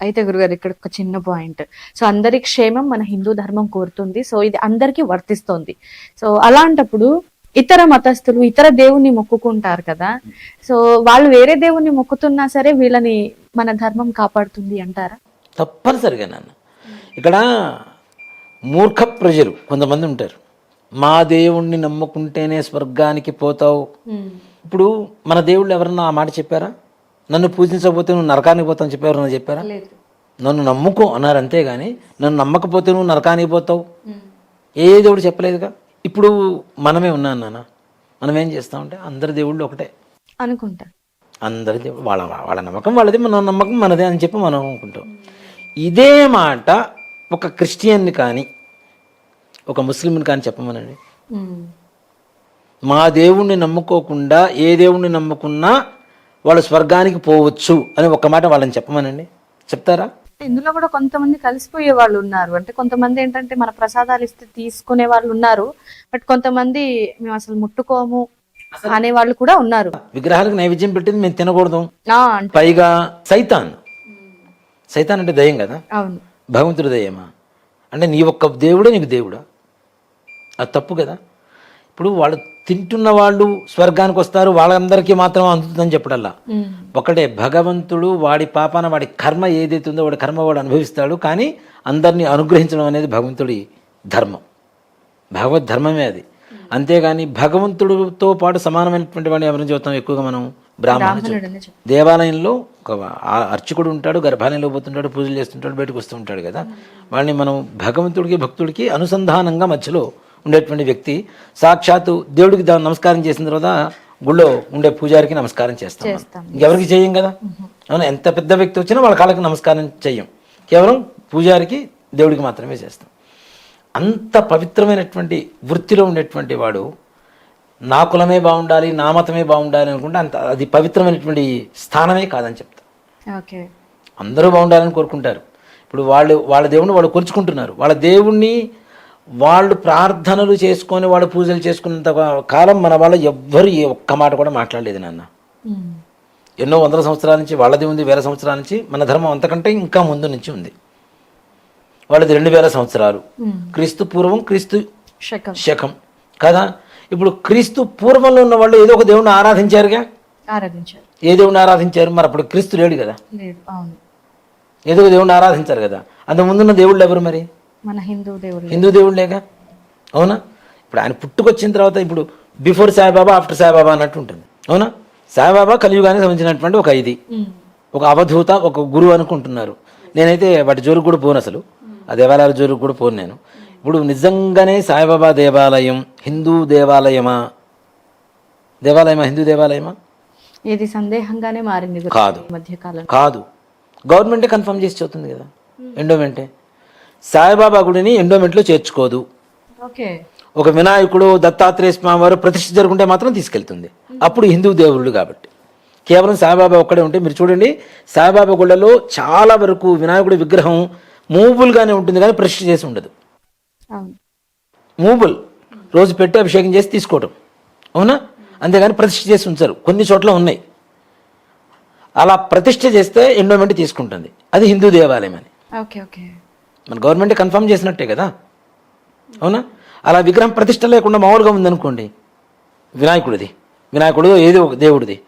అయితే గురుగారు ఇక్కడ ఒక చిన్న పాయింట్. సో అందరి క్షేమం మన హిందూ ధర్మం కోరుతుంది. సో ఇది అందరికీ వర్తిస్తోంది. సో అలాంటప్పుడు ఇతర మతస్థులు ఇతర దేవుణ్ణి మొక్కుకుంటారు కదా. సో వాళ్ళు వేరే దేవుణ్ణి మొక్కుతున్నా సరే వీళ్ళని మన ధర్మం కాపాడుతుంది అంటారా? తప్పనిసరిగా నాన్న. ఇక్కడ మూర్ఖ ప్రజలు కొంతమంది ఉంటారు. మా దేవుణ్ణి నమ్ముకుంటేనే స్వర్గానికి పోతావు. ఇప్పుడు మన దేవుళ్ళు ఎవరన్నా ఆ మాట చెప్పారా? నన్ను పూజించకపోతే నువ్వు నరకానికి పోతావు ఎవరన్నా చెప్పారా? లేదు. నన్ను నమ్ముకో అన్నారు అంతేగాని నన్ను నమ్మకపోతే నువ్వు నరకానికి పోతావు? ఏ దేవుడు చెప్పలేదుగా? ఇప్పుడు మనమే ఉన్నాను నాన్న. మనం ఏం చేస్తామంటే అందరి దేవుళ్ళు ఒకటే. అనుకుంటా. అందరి దేవుడు వాళ్ళ వాళ్ళ నమ్మకం వాళ్ళది మన నమ్మకం మనదే అని చెప్పి మనం అనుకుంటాం. ఇదే మాట ఒక క్రిస్టియన్ని కానీ ఒక ముస్లింని కానీ చెప్పమనండి. మా దేవుణ్ణి నమ్ముకోకుండా ఏ దేవుణ్ణి నమ్ముకున్నా వాళ్ళు స్వర్గానికి పోవచ్చు అని ఒక మాట వాళ్ళని చెప్పమనండి. చెప్తారా? ఇందులో కూడా కొంతమంది కలిసిపోయే వాళ్ళు ఉన్నారు. అంటే కొంతమంది ఏంటంటే మన ప్రసాదాలు ఇస్తే తీసుకునే వాళ్ళు ఉన్నారు. బట్ కొంతమంది మేము అసలు ముట్టుకోము అనే వాళ్ళు కూడా ఉన్నారు. విగ్రహాలకు నైవేద్యం పెట్టింది మేము తినకూడదు. పైగా సైతాన్. సైతాన్ అంటే దయ్యం కదా? అవును. భగవంతుడు దయ్యమా? అంటే నీ ఒక్క దేవుడే నీకు దేవుడా? అది తప్పు కదా? ఇప్పుడు వాళ్ళు తింటున్న వాళ్ళు స్వర్గానికి వస్తారు వాళ్ళందరికీ మాత్రం అందుతుందని చెప్పడల్లా. ఒకటే భగవంతుడు వాడి పాపాన వాడి కర్మ ఏదైతే ఉందో వాడి కర్మ వాడు అనుభవిస్తాడు కానీ అందరినీ అనుగ్రహించడం అనేది భగవంతుడి ధర్మం. భగవద్ ధర్మమే అది అంతేగాని భగవంతుడితో పాటు సమానమైనటువంటి వాడిని ఎవరిని చూస్తాం ఎక్కువగా మనం చెప్పు. దేవాలయంలో ఒక ఆ- అర్చకుడు ఉంటాడు గర్భాలయంలో పోతుంటాడు పూజలు చేస్తుంటాడు బయటకు వస్తూ ఉంటాడు కదా. వాళ్ళని మనం భగవంతుడికి భక్తుడికి అనుసంధానంగా మధ్యలో ఉండేటువంటి వ్యక్తి. సాక్షాత్తు దేవుడికి నమస్కారం చేసిన తర్వాత గుళ్ళో ఉండే పూజారికి నమస్కారం చేస్తాం. ఇంకెవరికి చేయం కదా? అవునా? ఎంత పెద్ద వ్యక్తి వచ్చినా వాళ్ళ కాళ్ళకి నమస్కారం చెయ్యం. కేవలం పూజారికి దేవుడికి మాత్రమే చేస్తాం. అంత పవిత్రమైనటువంటి వృత్తిలో ఉండేటువంటి వాడు నా కులమే బాగుండాలి నా మతమే బాగుండాలి అనుకుంటే అంత అది పవిత్రమైనటువంటి స్థానమే కాదని చెప్తా. ఓకే. అందరూ బాగుండాలని కోరుకుంటారు. ఇప్పుడు వాళ్ళు వాళ్ళ దేవుణ్ణి వాళ్ళు కొలుచుకుంటున్నారు. వాళ్ళ దేవుణ్ణి వాళ్ళు ప్రార్థనలు చేసుకొని వాళ్ళు పూజలు చేసుకున్నంత కాలం మన వాళ్ళు ఎవ్వరు ఏ ఒక్క మాట కూడా మాట్లాడలేదు నాన్న. ఎన్నో వందల సంవత్సరాల నుంచి వాళ్ళది ఉంది వేల సంవత్సరాల నుంచి మన ధర్మం అంతకంటే ఇంకా ముందు నుంచి ఉంది. వాళ్ళది రెండు వేల సంవత్సరాలు. క్రీస్తు పూర్వం క్రీస్తు శకం. కదా? ఇప్పుడు క్రీస్తు పూర్వంలో ఉన్న వాళ్ళు ఏదో ఒక దేవుణ్ణి ఆరాధించారుగా? ఆరాధించారు. ఏ దేవుణ్ణి ఆరాధించారు? మరి అప్పుడు క్రీస్తు లేడు కదా. ఏదో ఒక దేవుణ్ణి ఆరాధించారు కదా. అంత ముందున్న దేవుళ్ళు ఎవరు మరి? మన హిందూ దేవుళ్ళు. హిందూ దేవుళ్ళేగా? అవునా? ఇప్పుడు ఆయన పుట్టుకొచ్చిన తర్వాత ఇప్పుడు బిఫోర్ సాయిబాబా ఆఫ్టర్ సాయిబాబా అన్నట్టు ఉంటుంది. అవునా? సాయిబాబా కలియుగానికి సంబంధించినటువంటి ఒక ఇది. ఒక అవధూత ఒక గురువు అనుకుంటున్నారు. నేనైతే వాటి జోరుకు కూడా పోను అసలు. ఆ దేవాలయాల జోరుకు కూడా పోను నేను. ఇప్పుడు నిజంగానే సాయిబాబా దేవాలయం హిందూ దేవాలయమా? దేవాలయమా? హిందూ దేవాలయమా? ఇది సందేహంగానే మారింది కాదు. ఈ మధ్య కాలంలో కాదు. గవర్నమెంటే కన్ఫర్మ్ చేసి చెబుతుంది కదా. ఎండోమెంటే. సాయిబాబా గుడిని ఎండోమెంట్లో చేర్చుకోదు. ఓకే. ఒక వినాయకుడు దత్తాత్రేయ స్వామి వారు ప్రతిష్ఠ జరుగుంటే మాత్రం తీసుకెళ్తుంది. అప్పుడు హిందూ దేవుళ్ళు కాబట్టి. కేవలం సాయిబాబా ఒక్కడే ఉంటే మీరు చూడండి సాయిబాబా గుళ్ళలో చాలా వరకు వినాయకుడి విగ్రహం మూవుల్గానే ఉంటుంది కానీ ప్రతిష్ఠ చేసి ఉండదు. మూబుల్. రోజు పెట్టి అభిషేకం చేసి తీసుకోవటం. అవునా? అంతేగాని ప్రతిష్ఠ చేసి ఉంచారు. కొన్ని చోట్ల ఉన్నాయి. అలా ప్రతిష్ఠ చేస్తే ఎండోమెంట్ తీసుకుంటుంది. అది హిందూ దేవాలయం అని. Okay okay. మన గవర్నమెంట్ కన్ఫర్మ్ చేసినట్టే కదా? అవునా? అలా విగ్రహం ప్రతిష్ట లేకుండా మామూలుగా ఉందనుకోండి వినాయకుడిది. వినాయకుడు ఏదో ఒక దేవుడిది.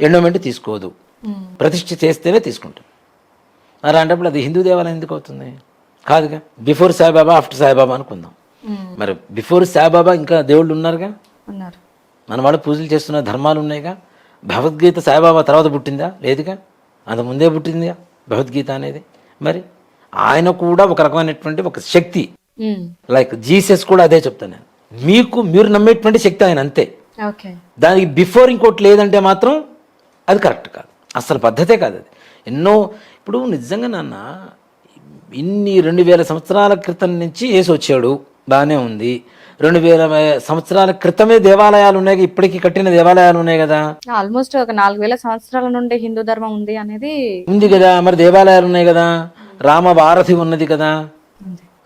ఎండోమెంట్ తీసుకోదు. ప్రతిష్ఠ చేస్తేనే తీసుకుంటాం అలాంటప్పుడు అది హిందూ దేవాలయం ఎందుకు అవుతుంది? కాదుగా? బిఫోర్ సాయిబాబా ఆఫ్టర్ సాయిబాబా అనుకుందాం. మరి బిఫోర్ సాయిబాబా ఇంకా దేవుళ్ళు ఉన్నారుగా? ఉన్నారు. మన వాళ్ళు పూజలు చేస్తున్న ధర్మాలు ఉన్నాయిగా? భగవద్గీత సాయిబాబా తర్వాత పుట్టిందా? లేదుగా? అంత ముందే పుట్టిందిగా? భగవద్గీత అనేది. మరి ఆయన కూడా ఒక రకమైనటువంటి ఒక శక్తి. లైక్ జీసస్ కూడా అదే చెప్తాను నేను. మీకు మీరు నమ్మేటువంటి శక్తి ఆయన అంతే. దానికి బిఫోర్ ఇంకోటి లేదంటే మాత్రం అది కరెక్ట్ కాదు. అసలు పద్ధతే కాదు అది. ఎన్నో ఇప్పుడు నిజంగా నాన్న ఇన్ని రెండు వేల సంవత్సరాల క్రితం నుంచి వేసి వచ్చాడు. బాగానే ఉంది. రెండు వేల సంవత్సరాల క్రితమే దేవాలయాలు ఉన్నాయి. ఇప్పటికీ కట్టిన దేవాలయాలు ఉన్నాయి కదా. ఆల్మోస్ట్ ఒక నాలుగు వేల సంవత్సరాల నుండి హిందూ ధర్మం ఉంది అనేది ఉంది కదా. మరి దేవాలయాలు ఉన్నాయి కదా. రామ వారధి ఉన్నది కదా.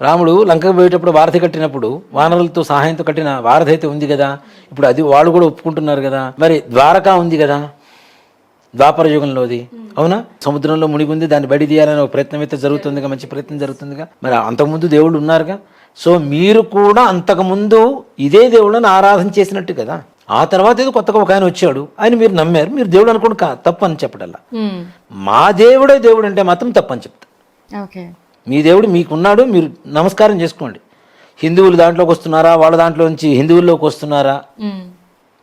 రాముడు లంకకు పోయేటప్పుడు వారధి కట్టినప్పుడు వానరులతో సహాయంతో కట్టిన వారధి అయితే ఉంది కదా. ఇప్పుడు అది వాళ్ళు కూడా ఒప్పుకుంటున్నారు కదా. మరి ద్వారకా ఉంది కదా. ద్వాపర యుగంలోది. అవునా? సముద్రంలో మునిగుంది దాన్ని బడి తీయాలని ఒక ప్రయత్నం అయితే జరుగుతుందిగా మంచి ప్రయత్నం జరుగుతుందిగా. మరి అంతకుముందు దేవుళ్ళు ఉన్నారుగా. సో మీరు కూడా అంతకుముందు ఇదే దేవుళ్ళని ఆరాధన చేసినట్టు కదా. ఆ తర్వాత ఏదో కొత్తగా ఒక ఆయన వచ్చాడు. ఆయన మీరు నమ్మారు. మీరు దేవుడు అనుకోండి కా తప్పు అని చెప్పడల్లా. మా దేవుడే దేవుడు అంటే మాత్రం తప్పని చెప్తా మీ దేవుడు మీకున్నాడు మీరు నమస్కారం చేసుకోండి. హిందువులు దాంట్లోకి వస్తున్నారా? వాళ్ళ దాంట్లో నుంచి హిందువుల్లోకి వస్తున్నారా?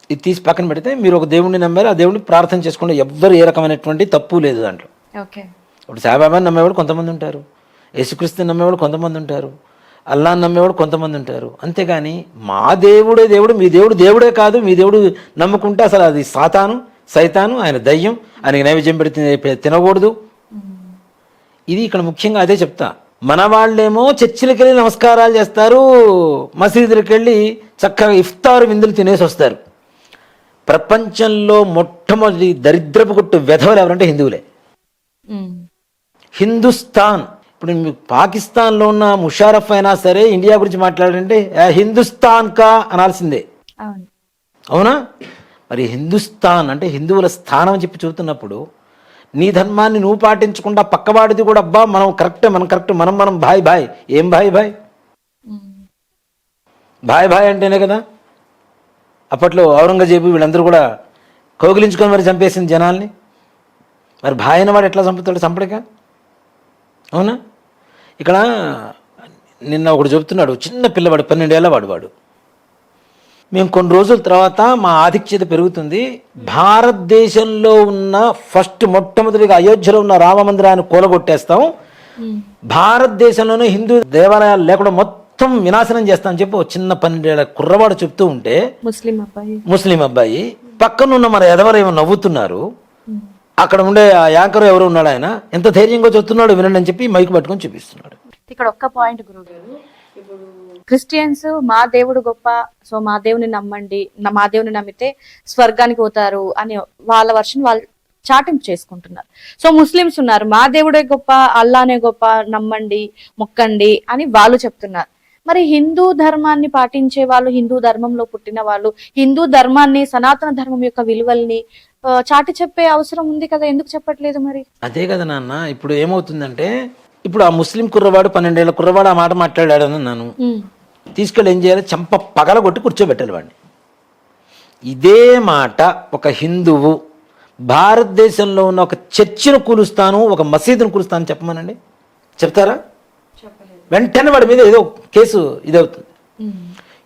ఇది తీసి పక్కన పెడితే మీరు ఒక దేవుడిని నమ్మారు ఆ దేవుడిని ప్రార్థన చేసుకోండి. ఎవ్వరు ఏ రకమైనటువంటి తప్పు లేదు దాంట్లో. ఓకే. ఇప్పుడు సాయిబాబాని నమ్మేవాడు కొంతమంది ఉంటారు యేసుక్రీస్తుని నమ్మేవాడు కొంతమంది ఉంటారు అల్లాని నమ్మేవాడు కొంతమంది ఉంటారు. అంతేగాని మా దేవుడే దేవుడు మీ దేవుడు దేవుడే కాదు మీ దేవుడు నమ్ముకుంటే అసలు అది సాతాను సైతాను ఆయన దయ్యం ఆయనకి నైవేద్యం పెడితే తినకూడదు. ఇది ఇక్కడ ముఖ్యంగా అదే చెప్తా. మన వాళ్ళేమో చర్చిలకు వెళ్ళి నమస్కారాలు చేస్తారు మసీదులకు వెళ్ళి చక్కగా ఇఫ్తారు విందులు తినేసి వస్తారు. ప్రపంచంలో మొట్టమొదటి దరిద్రపు కొట్టు వెధవలు ఎవరంటే హిందువులే. హిందుస్థాన్. ఇప్పుడు పాకిస్తాన్లో ఉన్న ముషారఫ్ అయినా సరే ఇండియా గురించి మాట్లాడారంటే "ఆ, హిందుస్థాన్ కా? అనాల్సిందే. అవును. అవునా? మరి హిందుస్థాన్ అంటే హిందువుల స్థానం అని చెప్పి చూస్తున్నప్పుడు నీ ధర్మాన్ని నువ్వు పాటించకుండా పక్కవాడిది కూడా అబ్బా మనం కరెక్ట్ మనం కరెక్ట్ మనం మనం భాయ్ భాయ్ ఏం భాయ్ భాయ్ భాయ్ భాయ్ అంటేనే కదా? అప్పట్లో ఔరంగజేబు వీళ్ళందరూ కూడా కౌగిలించుకొని మరి చంపేసింది జనాల్ని. మరి భాయ్ అన్నవాడు ఎట్లా చంపుతాడు చంపడిక? అవునా? ఇక్కడ నిన్న ఒకడు చెబుతున్నాడు చిన్న పిల్లవాడు పన్నెండేళ్ళ వాడు వాడు. మేము కొన్ని రోజుల తర్వాత మా ఆధిక్యత పెరుగుతుంది. భారతదేశంలో ఉన్న ఫస్ట్ మొట్టమొదటిగా అయోధ్యలో ఉన్న రామ మందిరాన్ని కూలగొట్టేస్తాం. భారతదేశంలోనే హిందూ దేవాలయాలు లేకుండా మొత్తం వినాశనం చేస్తామని చెప్పి ఒక చిన్న పన్నెండేళ్ళ కుర్రవాడు చెప్తూ ఉంటే ముస్లిం అబ్బాయి. ముస్లిం అబ్బాయి పక్కనున్న మన ఎదవరు ఏమో నవ్వుతున్నారు. అక్కడ ఉండే ఆ యాంకర్ ఎవరు ఉన్నాడు ఆయన? ఎంత ధైర్యంగా చెప్తున్నాడు వినండి అని చెప్పి మైక్ పట్టుకొని చూపిస్తున్నాడు. ఇక్కడ ఒక్క పాయింట్ గురువు గారు ఇప్పుడు క్రిస్టియన్స్ మా దేవుడు గొప్ప సో మా దేవుని నమ్మండి మా దేవుని నమ్మితే స్వర్గానికి పోతారు అని వాళ్ళ వర్షన్ వాళ్ళు చాటింపు చేసుకుంటున్నారు. సో ముస్లిమ్స్ ఉన్నారు మా దేవుడే గొప్ప అల్లానే గొప్ప నమ్మండి మొక్కండి అని వాళ్ళు చెప్తున్నారు. మరి హిందూ ధర్మాన్ని పాటించే వాళ్ళు హిందూ ధర్మంలో పుట్టిన వాళ్ళు హిందూ ధర్మాన్ని సనాతన ధర్మం యొక్క విలువల్ని చాటి చెప్పే అవసరం ఉంది కదా ఎందుకు చెప్పట్లేదు మరి? అదే కదా నాన్న ఇప్పుడు ఏమవుతుందంటే ఇప్పుడు ఆ ముస్లిం కుర్రవాడు పన్నెండేళ్ళ కుర్రవాడు ఆ మాట మాట్లాడాడు అన్నాను. తీసుకెళ్ళి ఏం చేయాలి? చంప పగల కొట్టి కూర్చోబెట్టాలి వాడిని. ఇదే మాట ఒక హిందువు భారతదేశంలో ఉన్న ఒక చర్చిను కూలుస్తాను ఒక మసీదును కూలుస్తాను చెప్పమనండి? చెప్తారా? వెంటనే వాడి మీద ఏదో కేసు ఇదవుతుంది.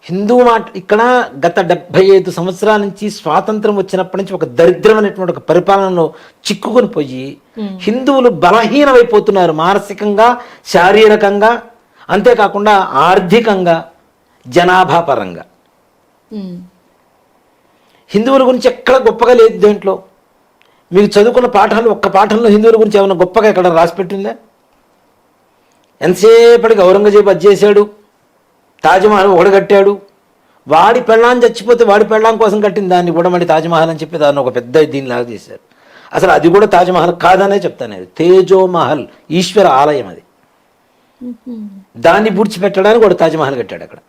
హిందూ మాట ఇక్కడ గత డెబ్బై ఐదు సంవత్సరాల నుంచి స్వాతంత్రం వచ్చినప్పటి నుంచి ఒక దరిద్రమైనటువంటి ఒక పరిపాలనలో చిక్కుకొని పోయి హిందువులు బలహీనమైపోతున్నారు మానసికంగా శారీరకంగా. అంతేకాకుండా ఆర్థికంగా జనాభా పరంగా హిందువుల గురించి ఎక్కడ గొప్పగా లేదు దేంట్లో? మీకు చదువుకున్న పాఠాలు ఒక్క పాఠంలో హిందువుల గురించి ఏమైనా గొప్పగా ఎక్కడ రాసి పెట్టిందా? ఎంతసేపటికి ఔరంగజేబు అది చేశాడు? తాజ్మహల్ కట్టాడు? వాడి పెళ్ళాం చచ్చిపోతే వాడి పెళ్ళాం కోసం కట్టిన దాన్ని కూడా మళ్ళీ తాజ్మహల్ అని చెప్పి దాన్ని ఒక పెద్ద దీనిలాగా చేశారు. అసలు అది కూడా తాజ్మహల్ కాదనే చెప్తాను అది తేజోమహల్ ఈశ్వర ఆలయం అది. దాన్ని పూడ్చిపెట్టడానికి కూడా తాజ్మహల్ కట్టాడు అక్కడ.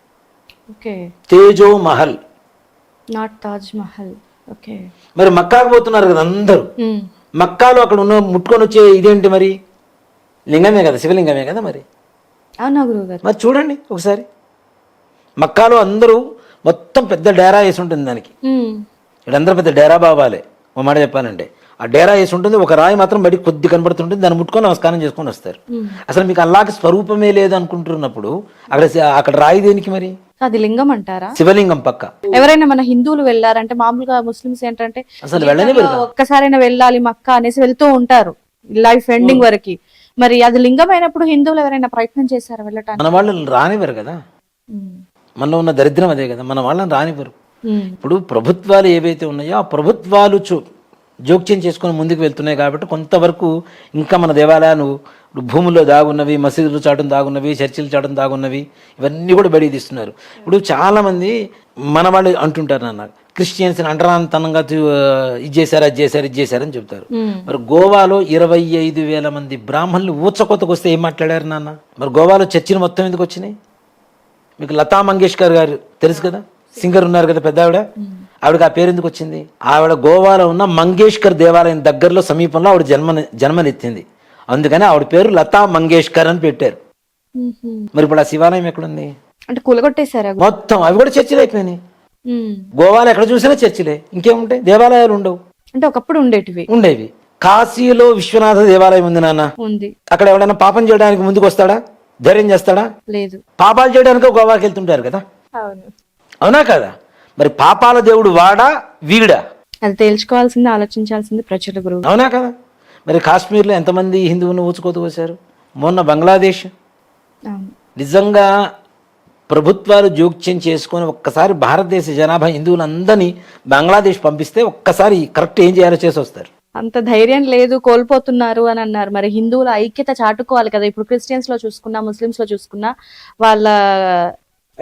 Okay Tejo Mahal not Taj Mahal okay మరి మక్కాకు పోతున్నారు కదా అందరూ. ఉమ్, మక్కాలో అక్కడ ఉన్న ముట్టుకొని వచ్చే ఇదేంటి మరి? లింగమే కదా శివలింగమే కదా మరి? అవునా గురువు గారు? మరి చూడండి ఒకసారి. మక్కాలో అందరూ మొత్తం పెద్ద డేరా వేసి ఉంటుంది దానికి. ఉమ్, ఇక్కడందరూ పెద్ద డేరా బాబాలే. ఒక మాట చెప్పాలంటే ఆ డేరా వేసి ఉంటుంది ఒక రాయి మాత్రం బయటికి కొద్ది కనబడుతుంటుంది దాన్ని ముట్టుకొని నమస్కారం చేసుకొని వస్తారు. అసలు మీకు అల్లాకి స్వరూపమే లేదు అనుకుంటున్నప్పుడు అక్కడ అక్కడ రాయి దేనికి మరి? అది లింగం అంటారా? శివలింగం పక్క. ఎవరైనా మన హిందువులు వెళ్ళారంటే మామూలుగా ముస్లిమ్స్ ఏంటంటే అసలు వెళ్ళనే ఒక్కసారైనా వెళ్ళాలి మక్క అనేసి వెళ్తూ ఉంటారు లైఫ్ ఎండింగ్ వరకు. మరి అది లింగం అయినప్పుడు హిందువులు ఎవరైనా ప్రయత్నం చేశారా వెళ్ళటానికి? మన వాళ్ళు రానివ్వరు కదా. మనలో ఉన్న దరిద్రం అదే కదా మన వాళ్ళని రానివ్వరు. ఇప్పుడు ప్రభుత్వాలు ఏవైతే ఉన్నాయో ఆ ప్రభుత్వాలు చూ జోక్యం చేసుకొని ముందుకు వెళ్తున్నాయి కాబట్టి కొంతవరకు ఇంకా మన దేవాలయాలు భూముల్లో దాగున్నవి మసీదులు చాటున దాగున్నవి చర్చిలు చాటున దాగున్నవి ఇవన్నీ కూడా బడి తీస్తున్నారు. ఇప్పుడు చాలామంది మన వాళ్ళు అంటుంటారు నాన్న క్రిస్టియన్స్ అంటరాంతనంగా ఇది చేశారు అది చేశారు ఇది చేశారని చెప్తారు. మరి గోవాలో ఇరవై ఐదు వేల మంది బ్రాహ్మణులు ఊచకొత్తకు వస్తే ఏం మాట్లాడారు నాన్న? మరి గోవాలో చర్చిలు మొత్తం ఎందుకు వచ్చినాయి? మీకు లతా మంగేష్కర్ గారు తెలుసు కదా? సింగర్ ఉన్నారు కదా పెద్ద ఆవిడ ఆవిడకి ఆ పేరు ఎందుకు వచ్చింది? ఆవిడ గోవాలో ఉన్న మంగేష్కర్ దేవాలయం దగ్గరలో సమీపంలో ఆవిడ జన్మ జన్మనెత్తింది. అందుకని ఆవిడ పేరు లతా మంగేష్కర్ అని పెట్టారు. మరి ఇప్పుడు ఆ శివాలయం ఎక్కడుంది? అంటే కూలగొట్టేశారా మొత్తం అవి కూడా చర్చిలు అయిపోయినాయి. గోవాలో ఎక్కడ చూసినా చర్చిలే. ఇంకేముంటాయి? దేవాలయాలు ఉండవు. అంటే ఒకప్పుడు ఉండేటివి. ఉండేవి. కాశీలో విశ్వనాథ దేవాలయం ఉంది నాన్న. ఉంది. అక్కడ ఎవడైనా పాపం చేయడానికి ముందుకు వస్తాడా? ధైర్యం చేస్తాడా? లేదు. పాపాలు చేయడానికి గోవాకి వెళ్తుంటారు కదా? అవునా కదా? మరి పాపాల దేవుడు వాడా వీడా? అది తేల్చుకోవాల్సింది ఆలోచించాల్సింది ప్రజల గురువు. అవునా కదా? మరి కాశ్మీర్లో ఎంతమంది హిందువులను ఊచుకోతూ వచ్చారు మొన్న బంగ్లాదేశ్. నిజంగా ప్రభుత్వాలు జోక్యం చేసుకొని ఒక్కసారి భారతదేశ జనాభా హిందువులందరినీ బంగ్లాదేశ్ పంపిస్తే ఒక్కసారి కరెక్ట్ ఏం చేయాలో చేసి వస్తారు. అంత ధైర్యం లేదు కోల్పోతున్నారు అని అన్నారు. మరి హిందువుల ఐక్యత చాటుకోవాలి కదా? ఇప్పుడు క్రిస్టియన్స్లో చూసుకున్నా ముస్లిమ్స్లో చూసుకున్నా వాళ్ళ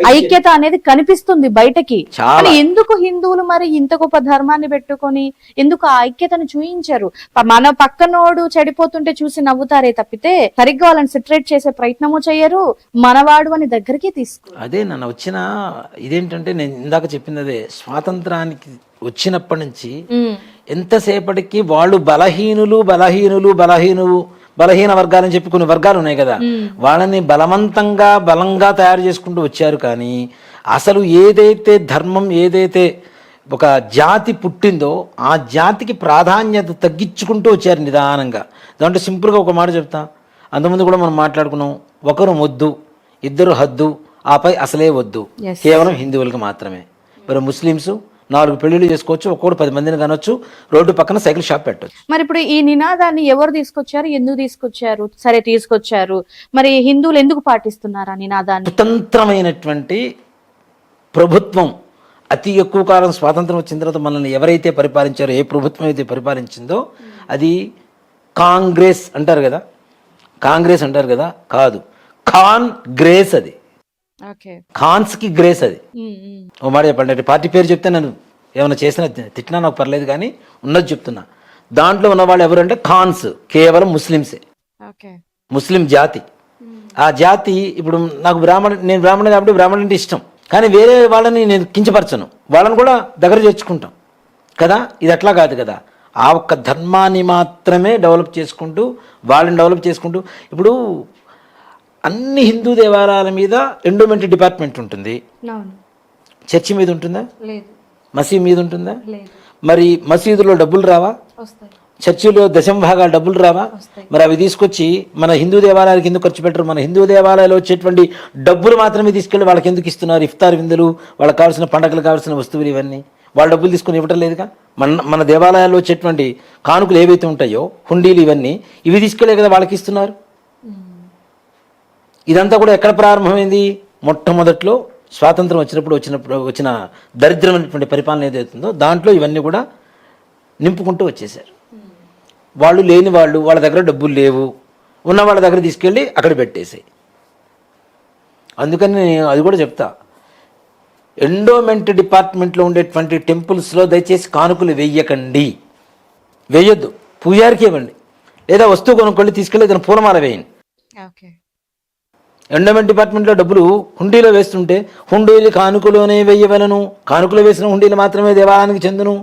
ఐక్యత. అనేది కనిపిస్తుంది బయటకి. కానీ ఎందుకు హిందువులు మరి ఇంత గొప్ప ధర్మాన్ని పెట్టుకొని ఎందుకు ఆ ఐక్యతను చూయించారు? మన పక్కనోడు చెడిపోతుంటే చూసి నవ్వుతారే తప్పితే సరిగ్గా వాళ్ళని సెటరేట్ చేసే ప్రయత్నము చేయరు మనవాడు అని దగ్గరికి తీసుకో. అదే నన్ను వచ్చిన ఇదేంటంటే నేను ఇందాక చెప్పింది అదే స్వాతంత్రానికి వచ్చినప్పటి నుంచి ఎంతసేపటికి వాళ్ళు బలహీనులు బలహీనులు బలహీనులు బలహీన వర్గాలని చెప్పి కొన్ని వర్గాలు ఉన్నాయి కదా. వాళ్ళని బలవంతంగా బలంగా తయారు చేసుకుంటూ వచ్చారు కానీ అసలు ఏదైతే ధర్మం ఏదైతే ఒక జాతి పుట్టిందో ఆ జాతికి ప్రాధాన్యత తగ్గించుకుంటూ వచ్చారు నిదానంగా. దాంట్లో సింపుల్గా ఒక మాట చెప్తా. అంతకుముందు కూడా మనం మాట్లాడుకున్నాం ఒకరు మొద్దు ఇద్దరు హద్దు ఆపై అసలే వద్దు. కేవలం హిందువులకు మాత్రమే. మరి ముస్లిమ్స్ నాలుగు పెళ్ళిళ్ళు చేసుకోవచ్చు ఒక్కొక్కడు పది మందిని కనొచ్చు రోడ్డు పక్కన సైకిల్ షాప్ పెట్టొచ్చు. మరి ఇప్పుడు ఈ నినాదాన్ని ఎవరు తీసుకొచ్చారు? ఎందుకు తీసుకొచ్చారు? సరే తీసుకొచ్చారు. మరి హిందువులు ఎందుకు పాటిస్తున్నారు ఆ నినాదాన్ని? స్వతంత్రమైనటువంటి ప్రభుత్వం అతి ఎక్కువ కాలం స్వాతంత్రం వచ్చిన తర్వాత మనల్ని ఎవరైతే పరిపాలించారో ఏ ప్రభుత్వం అయితే పరిపాలించిందో అది కాంగ్రెస్ అంటారు కదా? కాంగ్రెస్ అంటారు కదా? కాదు. ఖాన్ గ్రేస్ అది. ఓకే. ఖాన్స్కి గ్రేస్ అది. ఓ మాట చెప్పండి అంటే పార్టీ పేరు చెప్తే నేను ఏమైనా చేసినా తిట్టినా నాకు పర్లేదు కానీ ఉన్నది చెప్తున్నా. దాంట్లో ఉన్న వాళ్ళు ఎవరంటే ఖాన్స్ కేవలం ముస్లిమ్సే. ఓకే. ముస్లిం జాతి. ఆ జాతి ఇప్పుడు నాకు బ్రాహ్మణ నేను బ్రాహ్మణ కాబట్టి బ్రాహ్మణ అంటే ఇష్టం. కానీ వేరే వాళ్ళని నేను కించపరచను. వాళ్ళని కూడా దగ్గర చేర్చుకుంటాం. కదా? ఇది అట్లా కాదు కదా? ఆ ఒక్క ధర్మాన్ని మాత్రమే డెవలప్ చేసుకుంటూ వాళ్ళని డెవలప్ చేసుకుంటూ ఇప్పుడు అన్ని హిందూ దేవాలయాల మీద ఎండోమెంట్ డిపార్ట్మెంట్ ఉంటుంది. చర్చి మీద ఉంటుందా? మసీద్ మీద ఉంటుందా? మరి మసీదులో డబ్బులు రావా? చర్చిలో దశమ భాగాలు డబ్బులు రావా? మరి అవి తీసుకొచ్చి మన హిందూ దేవాలయాలకు ఎందుకు ఖర్చు పెట్టరు? మన హిందూ దేవాలయాలు వచ్చేటువంటి డబ్బులు మాత్రమే తీసుకెళ్ళి వాళ్ళకి ఎందుకు ఇస్తున్నారు? ఇఫ్తార్ విందులు వాళ్ళకి కావాల్సిన పండగలకు కావాల్సిన వస్తువులు ఇవన్నీ. వాళ్ళ డబ్బులు తీసుకుని ఇవ్వటం లేదుగా? మన మన దేవాలయాల్లో వచ్చేటువంటి కానుకలు ఏవైతే ఉంటాయో హుండీలు ఇవన్నీ ఇవి తీసుకెళ్ళే కదా వాళ్ళకి ఇస్తున్నారు? ఇదంతా కూడా ఎక్కడ ప్రారంభమైంది? మొట్టమొదట్లో స్వాతంత్రం వచ్చినప్పుడు వచ్చినప్పుడు వచ్చిన దరిద్రమైనటువంటి పరిపాలన ఏదైతుందో దాంట్లో ఇవన్నీ కూడా నింపుకుంటూ వచ్చేసారు వాళ్ళు లేని వాళ్ళు వాళ్ళ దగ్గర డబ్బులు లేవు ఉన్న వాళ్ళ దగ్గర తీసుకెళ్ళి అక్కడ పెట్టేసాయి అందుకని నేను అది కూడా చెప్తా. ఎండోమెంట్ డిపార్ట్మెంట్లో ఉండేటువంటి టెంపుల్స్లో దయచేసి కానుకలు వెయ్యకండి వేయొద్దు. పూజారికి ఇవ్వండి. లేదా వస్తువు కొనుక్కోండి తీసుకెళ్ళి దాని పూలమాల వేయండి. ఓకే. ఎండోమెంట్ డిపార్ట్మెంట్లో డబ్బులు హుండీలో వేస్తుంటే హుండీలు కానుకలోనే వేయవలను. కానుకలు వేసిన హుండీలు మాత్రమే దేవాలయానికి చెందును.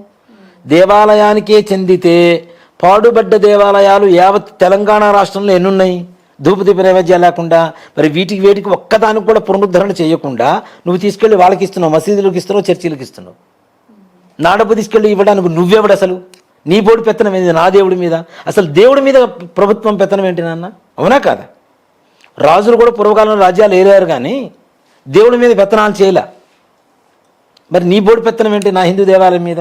దేవాలయానికే చెందితే పాడుబడ్డ దేవాలయాలు యావత్ తెలంగాణ రాష్ట్రంలో ఎన్నున్నాయి? ధూపదీప నైవేద్యాలు లేకుండా. మరి వీటికి వేటికి ఒక్కదానికి కూడా పునరుద్ధరణ చేయకుండా నువ్వు తీసుకెళ్ళి వాళ్ళకి ఇస్తున్నావు మసీదులకు ఇస్తున్నావు చర్చిలకు ఇస్తున్నావు. నా డబ్బు తీసుకెళ్ళి ఇవ్వడానికి నువ్వెవడు అసలు? నీ బోడు పెత్తనం ఏంది? నా దేవుడి మీద? అసలు దేవుడి మీద ప్రభుత్వం పెత్తనం ఏంటి నాన్న? అవునా కాదా? రాజులు కూడా పూర్వకాలంలో రాజ్యాలు ఏరారు కానీ దేవుడి మీద పెత్తనాలు చేయలే. మరి నీ బోడి పెత్తనం ఏంటి? నా హిందూ దేవాలయం మీద?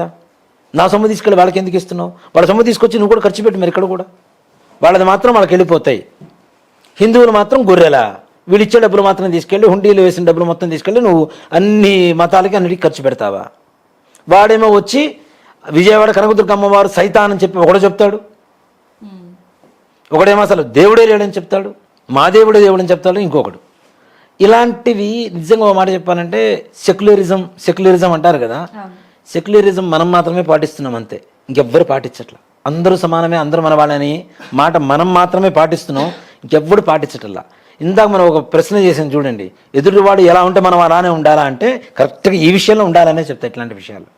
నా సొమ్ము తీసుకెళ్ళి వాళ్ళకి ఎందుకు ఇస్తున్నావు? వాళ్ళ సొమ్ము తీసుకొచ్చి నువ్వు కూడా ఖర్చు పెట్టి మరి ఇక్కడ కూడా. వాళ్ళది మాత్రం వాళ్ళకి వెళ్ళిపోతాయి. హిందువులు మాత్రం గొర్రెల. వీళ్ళు ఇచ్చే డబ్బులు మాత్రం తీసుకెళ్ళి హుండీలు వేసిన డబ్బులు మొత్తం తీసుకెళ్ళి నువ్వు అన్ని మతాలకి అన్నిటికీ ఖర్చు పెడతావా? వాడేమో వచ్చి విజయవాడ కనకదుర్గ అమ్మవారు సైతాన్ అని చెప్పి ఒకడు చెప్తాడు. ఒకడేమో అసలు దేవుడే లేడని చెప్తాడు. మా దేవుడే దేవుడని చెప్తాడు ఇంకొకడు. ఇలాంటివి నిజంగా ఒక మాట చెప్పాలంటే సెక్యులరిజం సెక్యులరిజం అంటారు కదా. సెక్యులరిజం మనం మాత్రమే పాటిస్తున్నాం అంతే. ఇంకెవ్వరు పాటించట్ల. అందరూ సమానమే అందరూ మన వాళ్ళని మాట మనం మాత్రమే పాటిస్తున్నాం ఇంకెవ్వడు పాటించట్లా. ఇందాక మనం ఒక ప్రశ్న చేసాం చూడండి. ఎదుటివాడు ఎలా ఉంటే మనం అలానే ఉండాలా అంటే కరెక్ట్గా ఈ విషయంలో ఉండాలనే చెప్తా ఇట్లాంటి విషయాలు.